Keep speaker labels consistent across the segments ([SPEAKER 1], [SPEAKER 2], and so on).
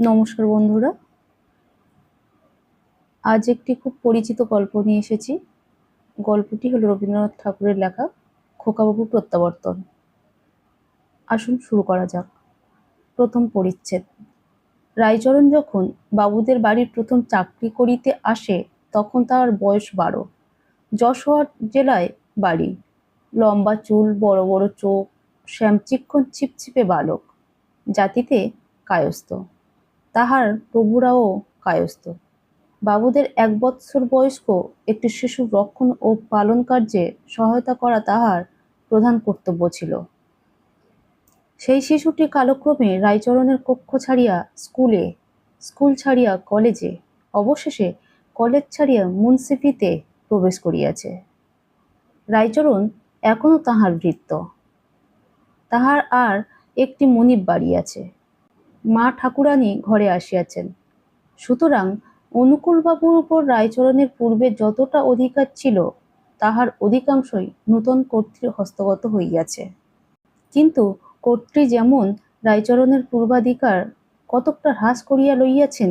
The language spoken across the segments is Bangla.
[SPEAKER 1] নমস্কার বন্ধুরা। আজ একটি খুব পরিচিত গল্প নিয়ে এসেছি। গল্পটি হলো রবীন্দ্রনাথ ঠাকুরের লেখা খোকাবাবু প্রত্যাবর্তন। আসুন শুরু করা যাক। প্রথম পরিচ্ছেদ। রায়চরণ যখন বাবুদের বাড়ির প্রথম চাকরি করিতে আসে, তখন তার বয়স বারো। যশোর জেলায় বাড়ি। লম্বা চুল, বড় বড় চোখ শ্যামচিক্ষণ চিপচিপে বালক। জাতিতে কায়স্থ। তাহার প্রভুরাও কায়স্থ। বাবুদের এক বৎসর বয়স্ক একটি শিশুর রক্ষণ ও পালন কার্যে সহায়তা করা তাহার প্রধান কর্তব্য ছিল। সেই শিশুটি কালক্রমে রায়চরণের কক্ষ ছাড়িয়া স্কুলে, স্কুল ছাড়িয়া কলেজে, অবশেষে কলেজ ছাড়িয়া মুন্সিফিতে প্রবেশ করিয়াছে। রায়চরণ এখনও তাহার বৃত্ত তাহার আর একটি মনিব বাড়ি আছে। মা ঠাকুরানী ঘরে আসিয়াছেন। সুতরাং অনুকূলবাবুর উপর রায়চরণের পূর্বে যতটা অধিকার ছিল, তাহার অধিকাংশই নূতন কর্তৃ হস্তগত হইয়াছে। কিন্তু কর্তৃ যেমন রায়চরণের পূর্বাধিকার কতকটা হ্রাস করিয়া লইয়াছেন,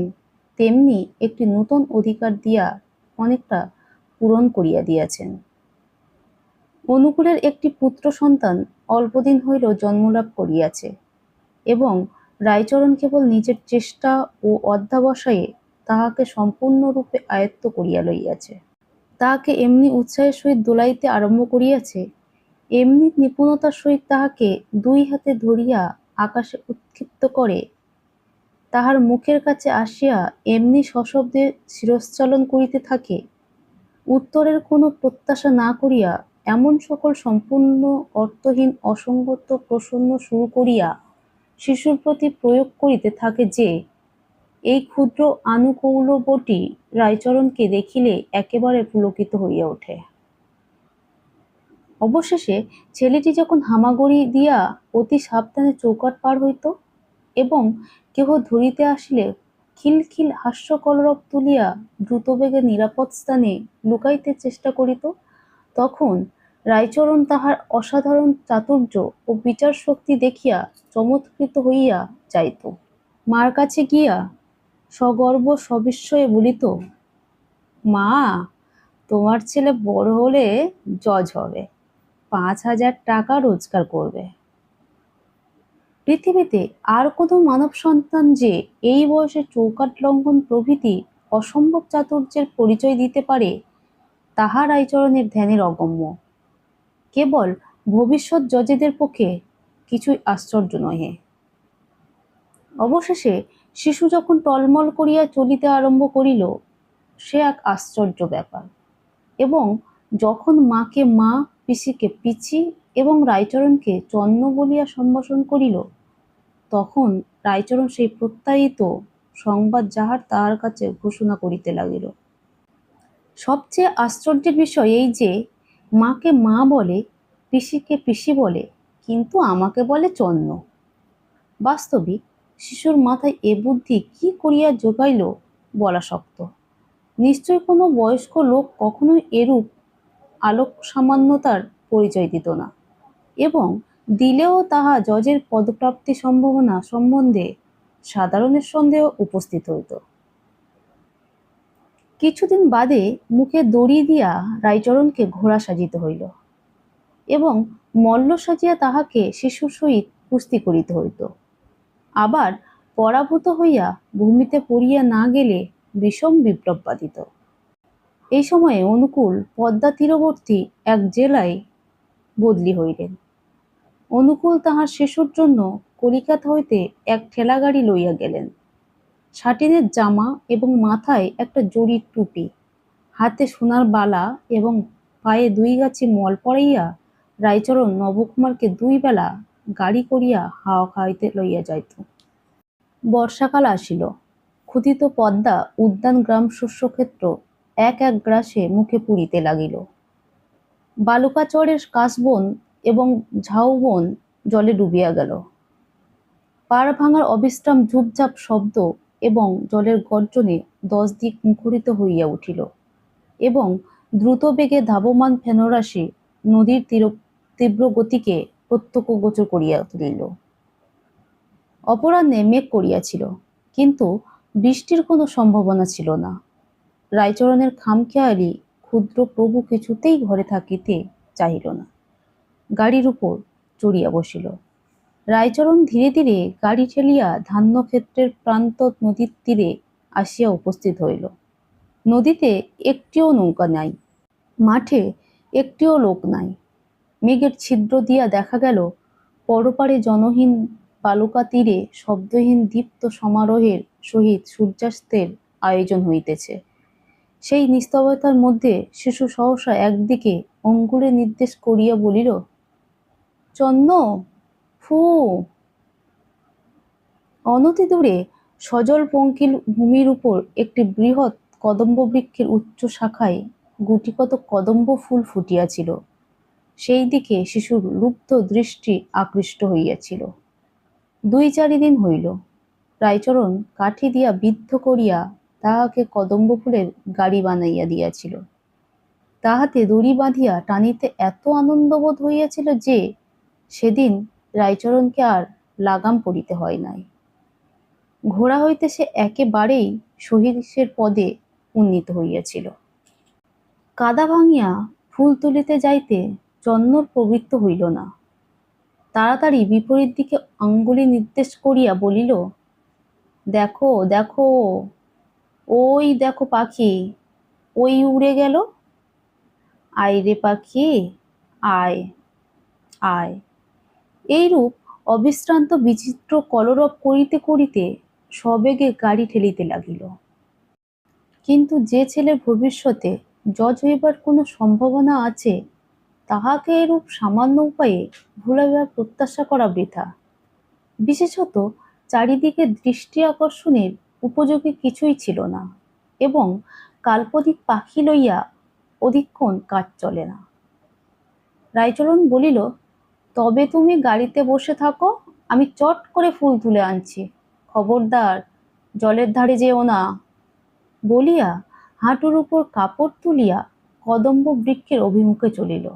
[SPEAKER 1] তেমনি একটি নূতন অধিকার দিয়া অনেকটা পূরণ করিয়া দিয়াছেন। অনুকূলের একটি পুত্র সন্তান অল্পদিন হইল জন্মলাভ করিয়াছে এবং রায়চরণ কেবল নিজের চেষ্টা ও অধ্যাবসায়ে তাহাকে সম্পূর্ণরূপে আয়ত্ত করিয়া লইয়াছে। তাহাকে এমনি উৎসাহের সহিত দোলাইতে আরম্ভ করিয়াছে, এমনি নিপুণতার সহিত তাহাকে দুই হাতে ধরিয়া আকাশে উৎক্ষিপ্ত করে, তাহার মুখের কাছে আসিয়া এমনি সশব্দে শিরশ্চালন করিতে থাকে, উত্তরের কোনো প্রত্যাশা না করিয়া এমন সকল সম্পূর্ণ অর্থহীন, অসঙ্গত, প্রসন্ন শুরু করিয়া শিশুর প্রতি প্রয়োগ করিতে থাকে যে, এই ক্ষুদ্র আনুকৌলবটি রায়চরণকে দেখিলে একেবারে পুলকিত হইয়া ওঠে। অবশেষে ছেলেটি যখন হামাগড়ি দিয়া অতি সাবধানে চৌকাট পার হইত এবং কেহ ধরিতে আসিলে খিলখিল হাস্যকলরব তুলিয়া দ্রুতবেগে নিরাপদ স্থানে লুকাইতে চেষ্টা করিত, তখন রায়চরণ তাহার অসাধারণ চাতুর্য ও বিচার শক্তি দেখিয়া চমৎকৃত হইয়া যাইত। মার কাছে গিয়া সগর্ব সবিস্ময়ে বলিত, মা, তোমার ছেলে বড় হলে জজ হবে, পাঁচ হাজার টাকা রোজগার করবে। পৃথিবীতে আর কোনো মানব সন্তান যে এই বয়সে চৌকাট লঙ্ঘন প্রভৃতি অসম্ভব চাতুর্যের পরিচয় দিতে পারে, তাহা রায়চরণের ধ্যানের অগম্য। কেবল ভবিষ্যৎ জজেদের পক্ষে কিছুই আশ্চর্য নহে। অবশেষে শিশু যখন টলমল করিয়া চলিতে আরম্ভ করিল, সে এক আশ্চর্য ব্যাপার। এবং যখন মাকে মা, পিসিকে পিচি এবং রায়চরণকে চন্ন বলিয়া সম্ভাষণ করিল, তখন রায়চরণ সেই প্রত্যায়িত সংবাদ যাহার তাহার কাছে ঘোষণা করিতে লাগিল। সবচেয়ে আশ্চর্যের বিষয় এই যে মাকে মা বলে, পিসিকে পিসি বলে, কিন্তু আমাকে বলে চন্ন বাস্তবিক, শিশুর মাথায় এ বুদ্ধি কি করিয়া জোগাইল বলা শক্ত। নিশ্চয় কোনো বয়স্ক লোক কখনোই এরূপ আলোক সামান্যতার পরিচয় দিত না এবং দিলেও তাহা জজের পদপ্রাপ্তি সম্ভাবনা সম্বন্ধে সাধারণের সন্দেহ উপস্থিত হইত। কিছুদিন বাদে মুখে দড়ি দিয়া রায়চরণকে ঘোড়া সাজিতে হইল এবং মল্ল সাজিয়া তাহাকে শিশুর সহিত কুস্তি করিতে হইত। আবার পরাভূত হইয়া ভূমিতে পড়িয়া না গেলে বিষম বিপ্লব বাধিত। এই সময়ে অনুকূল পদ্মা তীরবর্তী এক জেলায় বদলি হইলেন। অনুকূল তাহার শিশুর জন্য কলিকাতা হইতে এক ঠেলাগাড়ি লইয়া গেলেন। সাটিনের জামা এবং মাথায় একটা জরির টুপি। হাতে সোনার বালা এবং পায়ে দুই গাছি মল পড়াইয়া রায়চরণ নবকুমারকে দুই বেলা গাড়ি করিয়া হাওয়া খাইতে লইয়া যাইত। বর্ষাকাল আসিল। ক্ষুদিত পদ্মা উদ্যান গ্রাম শস্যক্ষেত্র এক এক গ্রাসে মুখে পুড়িতে লাগিল। বালুকাচরের কাশবন এবং ঝাউবন জলে ডুবিয়া গেল। পাড় ভাঙার অবিশ্রাম ঝুপঝাপ শব্দ এবং জলের গর্জনে দশ দিক মুখরিত হইয়া উঠিল এবং দ্রুত বেগে ধাবমান ফেনরাশি নদীর তীব্র গতিকে প্রত্যক্ষ গোচর করিয়া তুলিল। অপরাহ্নে মেঘ করিয়াছিল, কিন্তু বৃষ্টির কোনো সম্ভাবনা ছিল না। রায়চরণের খামখেয়ালি ক্ষুদ্র প্রভু কিছুতেই ঘরে থাকিতে চাহিল না। গাড়ির উপর চড়িয়া বসিল। রায়চরণ ধীরে ধীরে গাড়ি ঠেলিয়া ধান্যক্ষেত্রের প্রান্ত নদীর তীরে আসিয়া উপস্থিত হইল। নদীতে একটিও নৌকা নাই, মাঠে একটিও লোক নাই। মেঘের ছিদ্র দিয়া দেখা গেল, পরপারে জনহীন বালুকা তীরে শব্দহীন দীপ্ত সমারোহের সহিত সূর্যাস্তের আয়োজন হইতেছে। সেই নিস্তবতার মধ্যে শিশু সহসা একদিকে অঙ্গুলে নির্দেশ করিয়া বলিল চন্ন ফু। অনতি দূরে সজল পঙ্কিল ভূমির উপর একটি বৃহৎ কদম্ব বৃক্ষের উচ্চ শাখায় গুটিকত কদম্ব ফুল ফুটিয়াছিল। সেই দিকে শিশুর লুব্ধ দৃষ্টি আকৃষ্ট হইয়াছিল। দুই চারি দিন হইল। রায়চরণ কাঠি দিয়া বিদ্ধ করিয়া তাহাকে কদম্ব ফুলের গাড়ি বানাইয়া দিয়াছিল। তাহাতে দড়ি বাঁধিয়া টানিতে এত আনন্দবোধ হইয়াছিল যে সেদিন রায়চরণকে আর লাগাম পড়িতে হয় নাই। ঘোড়া হইতে সে একেবারেই সহিসের পদে উন্নীত হইয়াছিল। কাদা ভাঙিয়া ফুল তুলিতে যাইতে চন্নর প্রবৃত্ত হইল না। তাড়াতাড়ি বিপরীত দিকে আঙ্গুলি নির্দেশ করিয়া বলিল, দেখো দেখো, ওই দেখো পাখি, ওই উড়ে গেল? আয় রে পাখি, আয় আয়। এইরূপ অবিশ্রান্ত বিচিত্র কলরব করিতে করিতে সবেগে গাড়ি ঠেলিতে লাগিল। কিন্তু যে ছেলের ভবিষ্যতে জজ হইবার কোনো সম্ভাবনা আছে, তাহাকে এরূপ সামান্য উপায়ে ভুলাইবার প্রত্যাশা করা বৃথা। বিশেষত চারিদিকে দৃষ্টি আকর্ষণের উপযোগী কিছুই ছিল না এবং কাল্পনিক পাখি লইয়া অধিকক্ষণ কাজ চলে না। রায়চরণ বলিল তবে তুমি গাড়িতে বসে থাকো, আমি চট করে ফুল তুলে আনছি। খবরদার, জলের ধারে যেও না। বলিয়া হাঁটুর উপর কাপড় তুলিয়া কদম্ব বৃক্ষের অভিমুখে চলিল।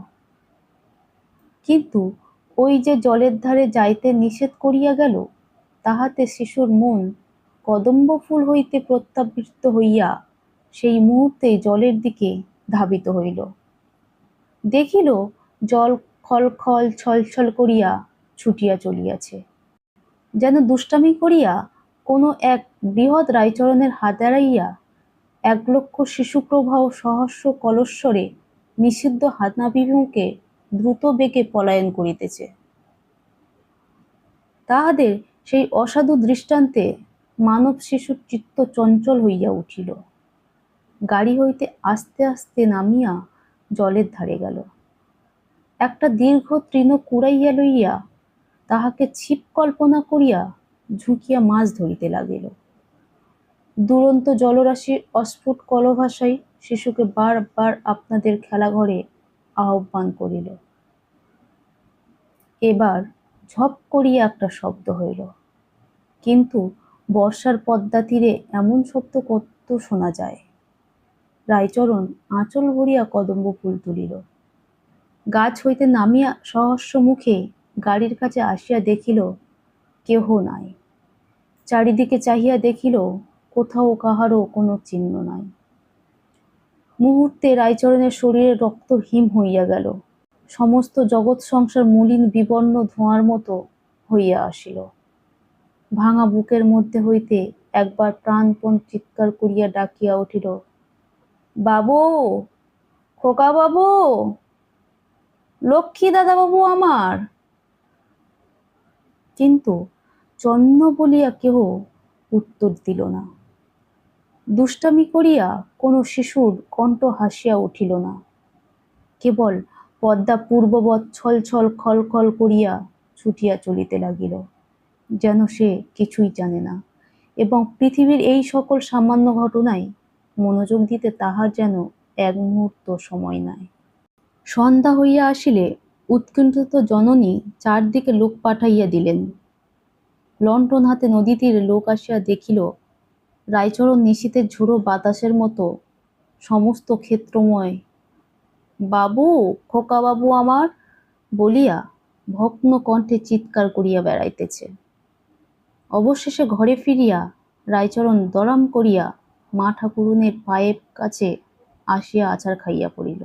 [SPEAKER 1] কিন্তু ওই যে জলের ধারে যাইতে নিষেধ করিয়া গেল, তাহাতে শিশুর মন কদম্ব ফুল হইতে প্রত্যাবৃত্ত হইয়া সেই মুহূর্তে জলের দিকে ধাবিত হইল। দেখিল জল খল খল ছল ছল করিয়া ছুটিয়া চলিয়াছে। যেন দুষ্টামি করিয়া কোনো এক বৃহৎ রায়চরণের হাত এড়াইয়া এক লক্ষ শিশুপ্রবাহ সহস্র কলস্বরে নিষিদ্ধ হাতনাভিমুখে দ্রুত বেগে পলায়ন করিতেছে। তাহাদের সেই অসাধু দৃষ্টান্তে মানব শিশুর চিত্ত চঞ্চল হইয়া উঠিল। গাড়ি হইতে আস্তে আস্তে নামিয়া জলের ধারে গেল। একটা দীর্ঘ তৃণ কুড়াইয়া লইয়া তাহাকে ছিপ কল্পনা করিয়া ঝুঁকিয়া মাছ ধরিতে লাগিল। দুরন্ত জলরাশির অস্ফুট কলভাষায় শিশুকে বারবার আপনাদের খেলাঘরে আহ্বান করিল। এবার ঝপ করিয়া একটা শব্দ হইল। কিন্তু বর্ষার পদ্মা তীরে এমন শব্দ কত শোনা যায়? রায়চরণ আঁচল ভরিয়া কদম্ব ফুল তুলিল। গাছ হইতে নামিয়া সহস্র মুখে গাড়ির কাছে আসিয়া দেখিল, কেহ নাই। চারিদিকে চাহিয়া দেখিল, কোথাও কাহারও কোনো চিহ্ন নাই। মুহূর্তে রায়চরণের শরীরে রক্ত হিম হইয়া গেল। সমস্ত জগৎ সংসার মলিন বিবর্ণ ধোঁয়ার মতো হইয়া আসিল। ভাঙা বুকের মধ্যে হইতে একবার প্রাণপণ চিৎকার করিয়া ডাকিয়া উঠিল, বাবু, খোকা বাবু! লক্ষ্মী দাদা বাবু আমার। কিন্তু চন্ন বলিয়া কেহ উত্তর দিল না। দুষ্টামি করিয়া কোনো শিশুর কণ্ঠ হাসিয়া উঠিল না। কেবল পদ্মা পূর্ববৎ ছল ছল খল খল করিয়া ছুটিয়া চলিতে লাগিল, যেন সে কিছুই জানে না এবং পৃথিবীর এই সকল সামান্য ঘটনায় মনোযোগ দিতে তাহার যেন এক মুহূর্ত সময় নাই। সন্ধ্যা হইয়া আসিলে উৎকণ্ঠিত জননী চারদিকে লোক পাঠাইয়া দিলেন। লণ্ঠন হাতে নদী তীরে লোক আসিয়া দেখিল, রায়চরণ নিশীতের ঝোড়ো বাতাসের মতো সমস্ত ক্ষেত্রময়। বাবু, খোকা বাবু আমার, বলিয়া ভগ্ন কণ্ঠে চিৎকার করিয়া বেড়াইতেছে। অবশেষে ঘরে ফিরিয়া রায়চরণ দরাম করিয়া মা ঠাকুরুনের পায়ের কাছে আসিয়া আছাড় খাইয়া পড়িল।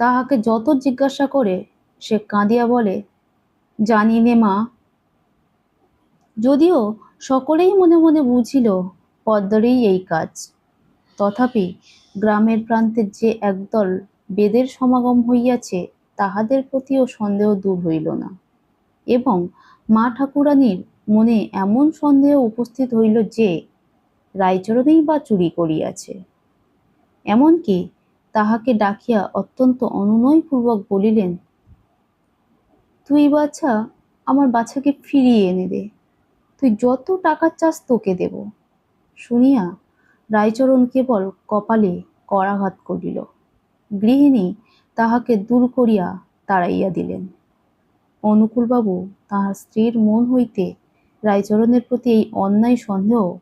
[SPEAKER 1] তাহাকে যত জিজ্ঞাসা করে, সে কাঁদিয়া বলে, জানি নে মা। যদিও সকলেই মনে মনে বুঝিল পদ্মরেই এই কাজ। তথাপি গ্রামের প্রান্তে যে একদল বেদের সমাগম হইয়াছে, তাহাদের প্রতিও সন্দেহ দূর হইল না। এবং মা ঠাকুরানীর মনে এমন সন্দেহ উপস্থিত হইল যে, রায়চরণেই বা চুরি করিয়াছে। এমনকি তাহাকে ডাকিয়া অত্যন্ত অনুনয়পূর্বক বলিলেন, তুই বাছা, আমার বাছাকে ফিরিয়ে এনে দে। তুই যত টাকা চাস তোকে দেব। শুনিয়া রায়চরণ কেবল কপালে করাঘাত করিল। গৃহিণী তাহাকে দূর করিয়া তাড়াইয়া দিলেন। অনুকূলবাবু তাহার স্ত্রীর মন হইতে রায়চরণের প্রতি এই অন্যায় সন্দেহ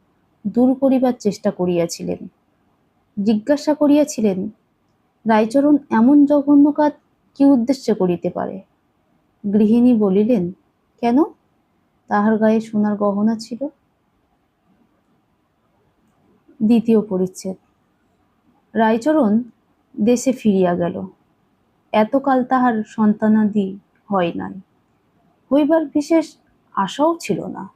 [SPEAKER 1] দূর করিবার চেষ্টা করিয়াছিলেন। জিজ্ঞাসা করিয়াছিলেন রায়চরণ এমন জঘন্য কাজ কি উদ্দেশ্যে করিতে পারে? গৃহিণী বলিলেন, কেন? তাহার গায়ে সোনার গহনা ছিল। দ্বিতীয় পরিচ্ছেদ। রায়চরণ দেশে ফিরিয়া গেল। এতকাল তাহার সন্তানাদি হয় নাই। হইবার বিশেষ আশাও ছিল না।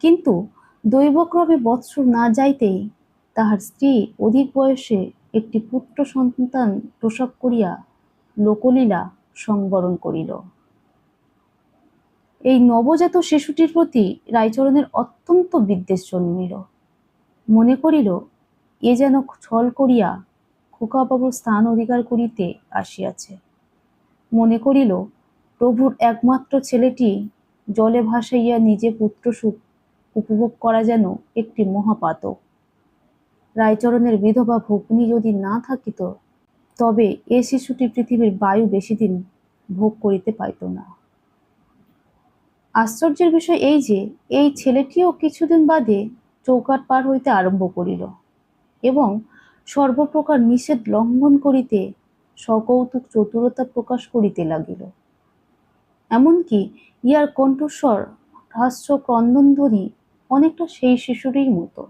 [SPEAKER 1] কিন্তু দৈবক্রমে বৎসর না যাইতেই তাহার স্ত্রী অধিক বয়সে একটি পুত্র সন্তান প্রসব করিয়া লোকলীলা সংবরণ করিল। এই নবজাত শিশুটির প্রতি রায়চরণের অত্যন্ত বিদ্বেষ জন্মিল। মনে করিল, এ যেন ছল করিয়া খোকাবাবুর স্থান অধিকার করিতে আসিয়াছে। মনে করিল, প্রভুর একমাত্র ছেলেটি জলে ভাসাইয়া নিজে পুত্র সুখ উপভোগ করা যেন একটি মহাপাতক। রায়চরণের বিধবা ভগ্নী যদি না থাকিত, তবে এ শিশুটি পৃথিবীর বায়ু বেশি দিন ভোগ করিতে পাইত না। আশ্চর্যের বিষয় এই যে, এই ছেলেটিও কিছুদিন বাদে চৌকাট পার হইতে আরম্ভ করিল এবং সর্বপ্রকার নিষেধ লঙ্ঘন করিতে সকৌতুক চতুরতা প্রকাশ করিতে লাগিল। এমনকি ইহার কণ্ঠস্বর হাস্য ক্রন্দনধ্বনি অনেকটা সেই শিশুরই মতো।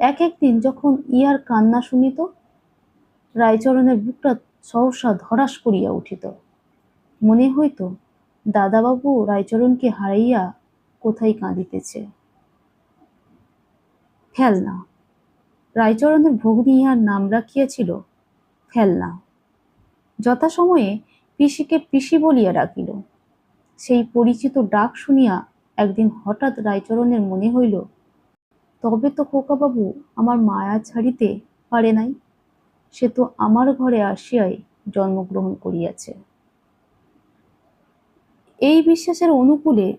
[SPEAKER 1] এক একদিন যখন ইহার কান্না শুনিত, রায়চরণের বুকটা সহসা ধরাস করিয়া উঠিত। মনে হইত, দাদাবাবু রায়চরণকে হারাইয়া কোথায় কাঁদিতেছে। ফেলনা রায়চরণের ভগ্নী ইহার নাম রাখিয়াছিল ফেলনা যথাসময়ে পিসিকে পিসি বলিয়া ডাকিল। সেই পরিচিত ডাক শুনিয়া একদিন হঠাৎ রায়চরণের মনে হইল তবে তো খোকাবাবু, আমার মায়া ছাড়িতে পারে নাই। সে তো আমার ঘরে আসিয়াই জন্মগ্রহণ করিয়াছে। এই বিশ্বাসের অনুকূলে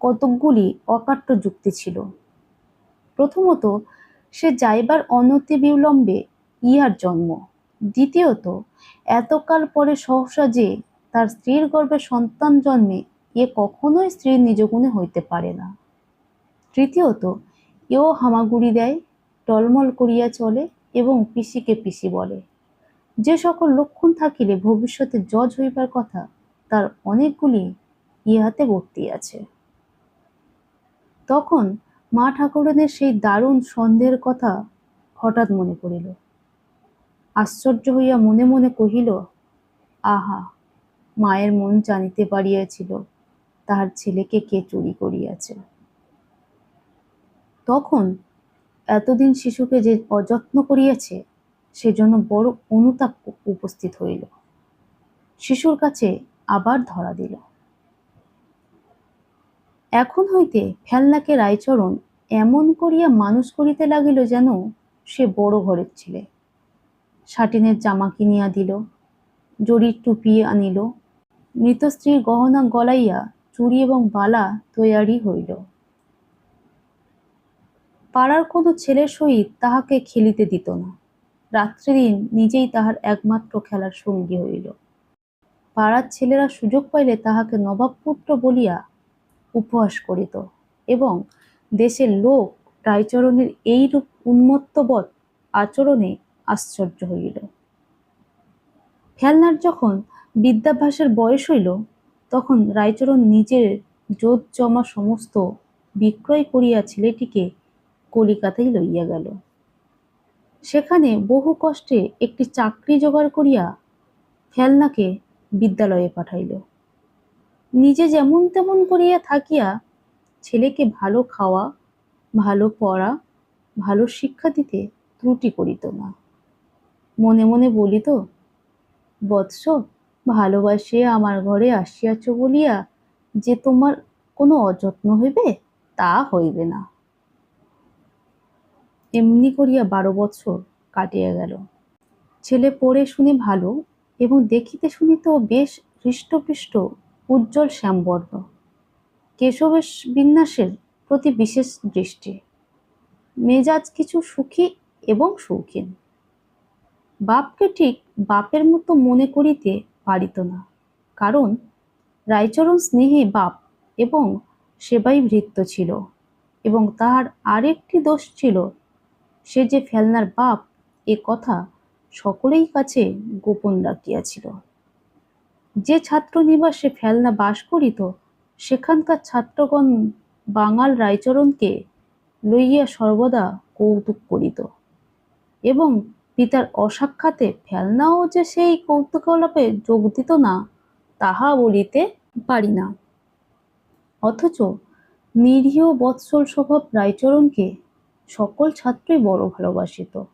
[SPEAKER 1] কতকগুলি অকাট্য যুক্তি ছিল। প্রথমত, সে যাইবার অনতি বিলম্বে ইহার জন্ম। দ্বিতীয়ত, এতকাল পরে সহসা যে তার স্ত্রীর গর্ভে সন্তান জন্মে এ কখনোই স্ত্রীর নিজগুণে হইতে পারে না। তৃতীয়ত এও হামাগুড়ি দেয়, টলমল করিয়া চলে এবং পিসিকে পিসি বলে। যে সকল লক্ষণ থাকিলে ভবিষ্যতে জজ হইবার কথা, তার অনেকগুলি ইহাতে ভর্তি আছে। তখন মা ঠাকুরানের সেই দারুণ সন্দেহের কথা হঠাৎ মনে পড়িল। আশ্চর্য হইয়া মনে মনে কহিল, আহা, মায়ের মন জানিতে পারিয়াছিল, তাহার ছেলেকে কে চুরি করিয়াছে? তখন এতদিন শিশুকে যে অযত্ন করিয়াছে, সেজন্য বড় অনুতাপ উপস্থিত হইল। শিশুর কাছে আবার ধরা দিল। এখন হইতে ফেলনাকে রায়চরণ এমন করিয়া মানুষ করিতে লাগিল যেন সে বড় ঘরের ছেলে। সাটিনের জামা কিনিয়া দিল, জরির টুপি আনিল, মৃত স্ত্রীর গহনা গলাইয়া চুড়ি এবং বালা তৈয়ারি হইল। পাড়ার কোনো ছেলের সহিত তাহাকে খেলিতে দিত না। রাত্রিদিন নিজেই তাহার একমাত্র খেলার সঙ্গী হইল। পাড়ার ছেলেরা সুযোগ পাইলে তাহাকে নবাবপুত্র বলিয়া উপহাস করিত এবং দেশের লোক রায়চরণের এইরূপ উন্মত্তবৎ আচরণে আশ্চর্য হইল। ফেলনার যখন বিদ্যাভ্যাসের বয়স হইল, তখন রায়চরণ নিজের জোত জমা সমস্ত বিক্রয় করিয়া ছেলেটিকে কলিকাতায় লইয়া গেল। সেখানে বহু কষ্টে একটি চাকরি জোগাড় করিয়া ফেলনাকে বিদ্যালয়ে পাঠাইল। নিজে যেমন তেমন করিয়া থাকিয়া ছেলেকে ভালো খাওয়া, ভালো পড়া, ভালো শিক্ষা দিতে ত্রুটি করিত না। মনে মনে বলিত, বৎস, ভালোবাসে আমার ঘরে আসিয়াছ বলিয়া যে তোমার কোনো অযত্ন হইবে তা হইবে না। এমনি করিয়া বারো বছর কাটিয়া গেল। ছেলে পড়ে শুনে ভালো এবং দেখিতে শুনিতেও বেশ হৃষ্টপৃষ্ট উজ্জ্বল শ্যামবর্ণ। কেশবের বিন্যাসের প্রতি বিশেষ দৃষ্টি। মেজাজ কিছু সুখী এবং শৌখিন। বাপকে ঠিক বাপের মতো মনে করিতে পারিত না, কারণ রায়চরণ স্নেহে বাপ এবং সেবাই ভৃত্য ছিল এবং তাহার আরেকটি দোষ ছিল সে যে ফেলনার বাপ, এ কথা সকলেই কাছে গোপন রাখিয়াছিল। যে ছাত্র নিবাসে ফেলনা বাস করিত, সেখানকার ছাত্রগণ বাঙাল রায়চরণকে লইয়া সর্বদা কৌতুক করিত এবং পিতার অসাক্ষাতে ফেলনাও যে সেই কৌতুকলাপে যোগ দিত না, তাহা বলিতে পারি না। অথচ নিরীহ বৎসল স্বভাব রায়চরণকে সকল ছাত্রই বড় ভালোবাসিত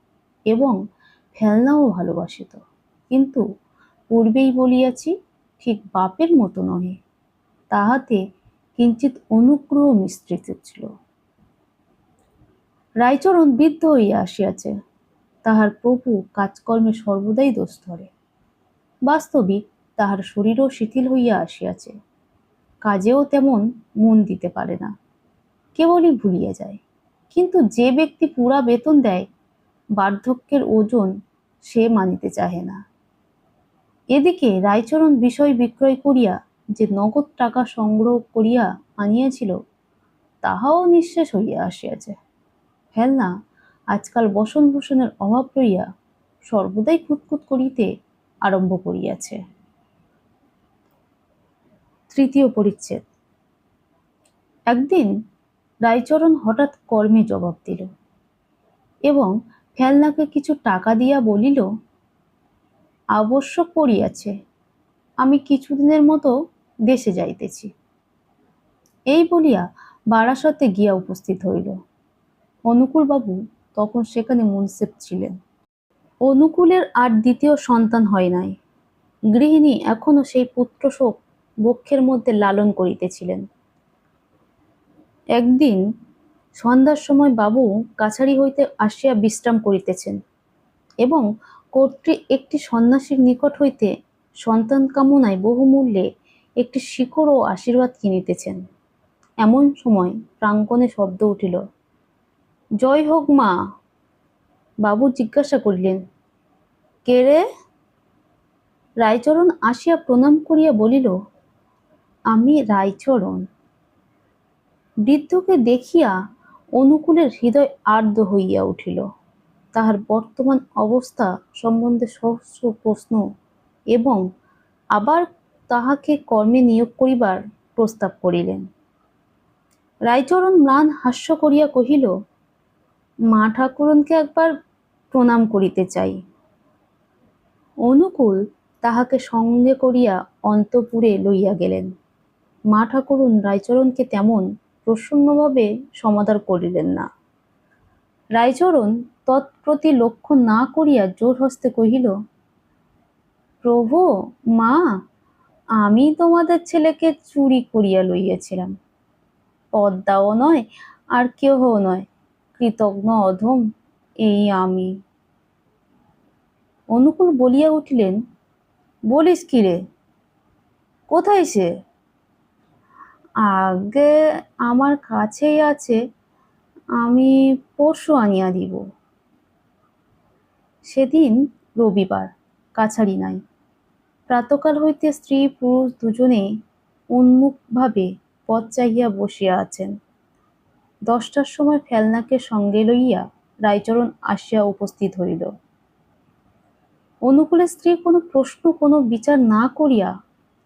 [SPEAKER 1] এবং ফেলনাও ভালোবাসিত। কিন্তু পূর্বেই বলিয়াছি, ঠিক বাপের মতো নহে, তাহাতে কিঞ্চিত অনুগ্রহ মিশ্রিত ছিল। রায়চরণ বৃদ্ধ হইয়া আসিয়াছে। তাহার প্রভু কাজকর্মে সর্বদাই দোষ ধরে বাস্তবিক তাহার শরীরও শিথিল হইয়া আসিয়াছে। কাজেও তেমন মন দিতে পারে না। কেবলই ভুলিয়া যায়। কিন্তু যে ব্যক্তি পুরা বেতন দেয়, বার্ধক্যের ওজন সে মানিতে চাহে না। এদিকে রায়চরণ বিষয় বিক্রয় করিয়া যে নগদ টাকা সংগ্রহ করিয়া আনিয়াছিল, তাহাও নিঃশেষ হইয়া আসিয়াছে। ফেলনা আজকাল বসনভূষণের অভাব রইয়া সর্বদাই খুঁতখুত করিতে আরম্ভ করিয়াছে। তৃতীয় পরিচ্ছেদ। একদিন রায়চরণ হঠাৎ কর্মে জবাব দিল এবং ফেলনাকে কিছু টাকা দিয়া বলিল আবশ্যক পড়িয়াছে, আমি কিছুদিনের মতো দেশে যাইতেছি। এই বলিয়া বারাসতে গিয়া উপস্থিত হইল। অনুকূলবাবু তখন সেখানে মুন্সেফ ছিলেন। অনুকূলের আর দ্বিতীয় সন্তান হয় নাই। গৃহিণী এখনও সেই পুত্র শোক বক্ষের মধ্যে লালন করিতেছিলেন। একদিন সন্ধ্যার সময় বাবু কাছারি হইতে আসিয়া বিশ্রাম করিতেছেন এবং কর্ত্রী একটি সন্ন্যাসীর নিকট হইতে সন্তান কামনায় বহুমূল্যে একটি শিখর ও আশীর্বাদ কিনিতেছেন। এমন সময় প্রাঙ্গণে শব্দ উঠিল, জয় হোক মা। বাবু জিজ্ঞাসা করিলেন, কে রে? রায়চরণ আসিয়া প্রণাম করিয়া বলিল, আমি রায়চরণ। বৃদ্ধকে দেখিয়া অনুকূলের হৃদয় আর্দ্র হইয়া উঠিল। তাহার বর্তমান অবস্থা সম্বন্ধে সহস্র প্রশ্ন এবং আবার তাহাকে কর্মে নিয়োগ করিবার প্রস্তাব করিলেন। রায়চরণ ম্লান হাস্য করিয়া কহিল, মা ঠাকুরনকে একবার প্রণাম করিতে চাই। অনুকূল তাহাকে সঙ্গে করিয়া অন্তপুরে লইয়া গেলেন। মা ঠাকুরুন রায়চরণকে তেমন প্রসন্নভাবে সমাদর করিলেন না। রায়চরণ তৎপ্রতি লক্ষ্য না করিয়া জোর হস্তে কহিল, প্রভু, মা, আমি তোমাদের ছেলেকে চুরি করিয়া লইয়াছিলাম। পদ্মাও নয়, আর কেহও নয় কৃতজ্ঞ অধম এই আমি। অনুকূল বলিয়া উঠিলেন, বলিস কি রে? কোথায় সে? আগে আমার কাছেই আছে, আমি পরশু আনিয়া দিব। সেদিন রবিবার, কাছারি নাই। প্রাতকাল হইতে স্ত্রী পুরুষ দুজনে উন্মুখভাবে পথ চাহিয়া বসিয়া আছেন। দশটার সময় ফেলনাকে সঙ্গে লইয়া রায়চরণ আসিয়া উপস্থিত হইল। অনুকূলের স্ত্রী কোনো প্রশ্ন, কোনো বিচার না করিয়া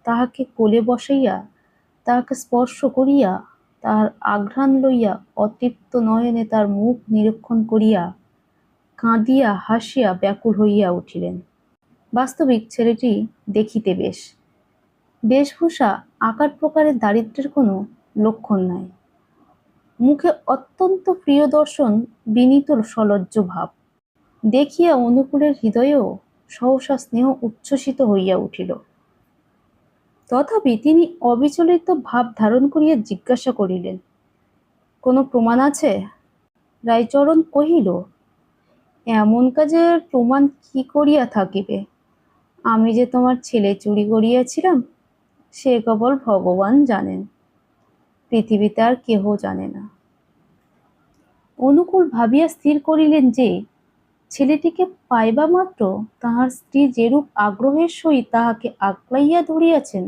[SPEAKER 1] তাহাকে কোলে বসাইয়া তাহাকে স্পর্শ করিয়া তাহার আঘ্রাণ লইয়া অতৃপ্ত নয়নে তার মুখ নিরীক্ষণ করিয়া কাঁদিয়া হাসিয়া ব্যাকুল হইয়া উঠিলেন। বাস্তবিক ছেলেটি দেখিতে বেশ। বেশভূষা আকার প্রকারের দারিদ্র্যের কোনো লক্ষণ নাই। মুখে অত্যন্ত প্রিয় দর্শন বিনীত সলজ্জ ভাব। দেখিয়া অনুকূলের হৃদয়েও সহসা স্নেহ উচ্ছ্বসিত হইয়া উঠিল। তথাপি তিনি অবিচলিত ভাব ধারণ করিয়া জিজ্ঞাসা করিলেন, কোনো প্রমাণ আছে? রায়চরণ কহিল, এমন কাজের প্রমাণ কি করিয়া থাকিবে? আমি যে তোমার ছেলে চুরি করিয়াছিলাম, সে কেবল ভগবান জানেন, পৃথিবীতে আর কেহ জানে না। অনুকূল ভাবিয়া স্থির করিলেন যে ছেলেটিকে পাইবা মাত্র তাহার স্ত্রী যেরূপ আগ্রহের সহিত তাহাকে আগলাইয়া ধরিয়াছেন,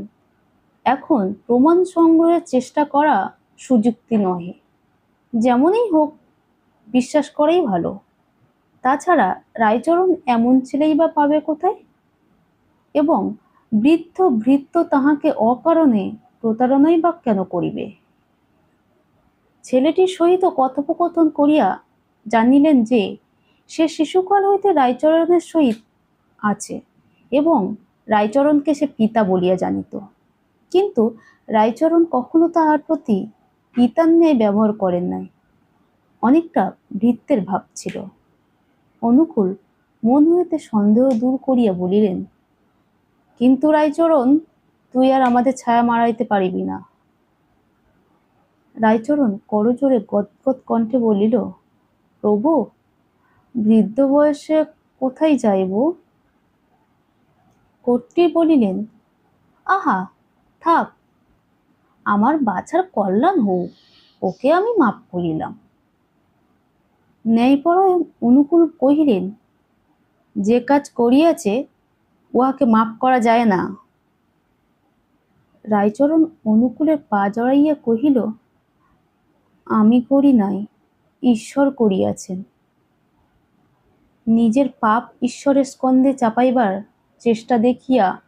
[SPEAKER 1] এখন প্রমাণ সংগ্রহের চেষ্টা করা সুযুক্তি নহে। যেমনই হোক, বিশ্বাস করাই ভালো। তাছাড়া রায়চরণ এমন ছেলেই বা পাবে কোথায়? এবং বৃদ্ধ ভৃত্য তাহাকে অকারণে প্রতারণাই বা কেন করিবে? ছেলেটির সহিত কথোপকথন করিয়া জানিলেন যে সে শিশুকাল হইতে রায়চরণের সহিত আছে এবং রায়চরণকে সে পিতা বলিয়া জানিত। কিন্তু রায়চরণ কখনো তাহার প্রতি পিতার ন্যায় ব্যবহার করেন নাই। অনেকটা ভৃত্যের ভাব ছিল। অনুকূল মন হইতে সন্দেহ দূর করিয়া বলিলেন, কিন্তু রায়চরণ, তুই আর আমাদের ছায়া মারাইতে পারিবি না। রায়চরণ করজোরে গদগদ কণ্ঠে বলিল, প্রভু বৃদ্ধ বয়সে কোথায় যাইব? কর্ত্রী বলিলেন, আহা, থাক, আমার বাছার কল্যাণ হোক, ওকে আমি মাপ করিলাম। ন্যায়পরায়ণ অনুকূল কহিলেন, যে কাজ করিয়াছে, উহাকে মাপ করা যায় না। রায়চরণ অনুকূলের পা জড়াইয়া কহিল, আমি করি নাই, ঈশ্বর করিয়াছেন। নিজের পাপ ঈশ্বরের স্কন্ধে চাপাইবার চেষ্টা দেখিয়া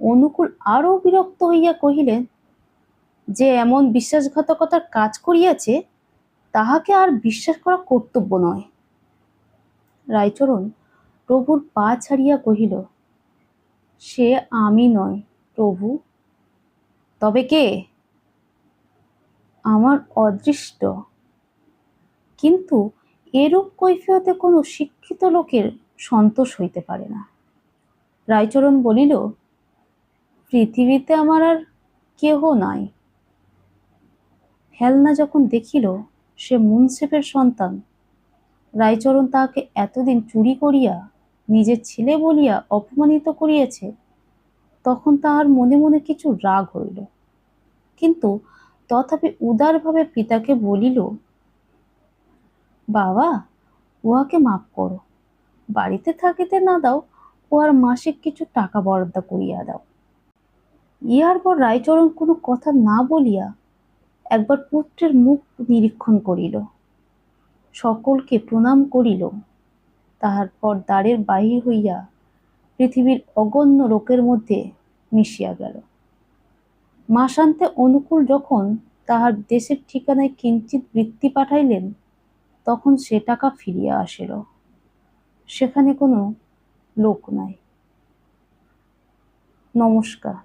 [SPEAKER 1] অনুকূল আরও বিরক্ত হইয়া কহিলেন, যে এমন বিশ্বাসঘাতকতার কাজ করিয়াছে, তাহাকে আর বিশ্বাস করা কর্তব্য নয়। রায়চরণ প্রভুর পা ছাড়িয়া কহিল, সে আমি নয় প্রভু, তবে কে? আমার অদৃষ্ট। কিন্তু এরূপ কৈফিয়তে কোনো শিক্ষিত লোকের সন্তোষ হইতে পারে না। রায়চরণ বলিল, পৃথিবীতে আমার আর কেহ নাই। হেলনা যখন দেখিল সে মুন্সেফের সন্তান, রায়চরণ তাহাকে এতদিন চুরি করিয়া নিজের ছেলে বলিয়া অপমানিত করিয়াছে, তখন তাহার মনে মনে কিছু রাগ হইল। কিন্তু তথাপি উদারভাবে পিতাকে বলিল বাবা, উহাকে মাফ করো। বাড়িতে থাকিতে না দাও, উহার মাসিক কিছু টাকা বরাদ্দ করিয়া দাও। ইহার পর রায়চরণ কোনো কথা না বলিয়া একবার পুত্রের মুখ নিরীক্ষণ করিল। সকলকে প্রণাম করিল। তাহার পর দ্বারের বাহির হইয়া পৃথিবীর অগণ্য লোকের মধ্যে মিশিয়া গেল। মাসান্তে অনুকূল যখন তাহার দেশের ঠিকানায় কিঞ্চিত বৃত্তি পাঠাইলেন তখন সে টাকা ফিরিয়া আসিল সেখানে কোনো লোক নাই। নমস্কার।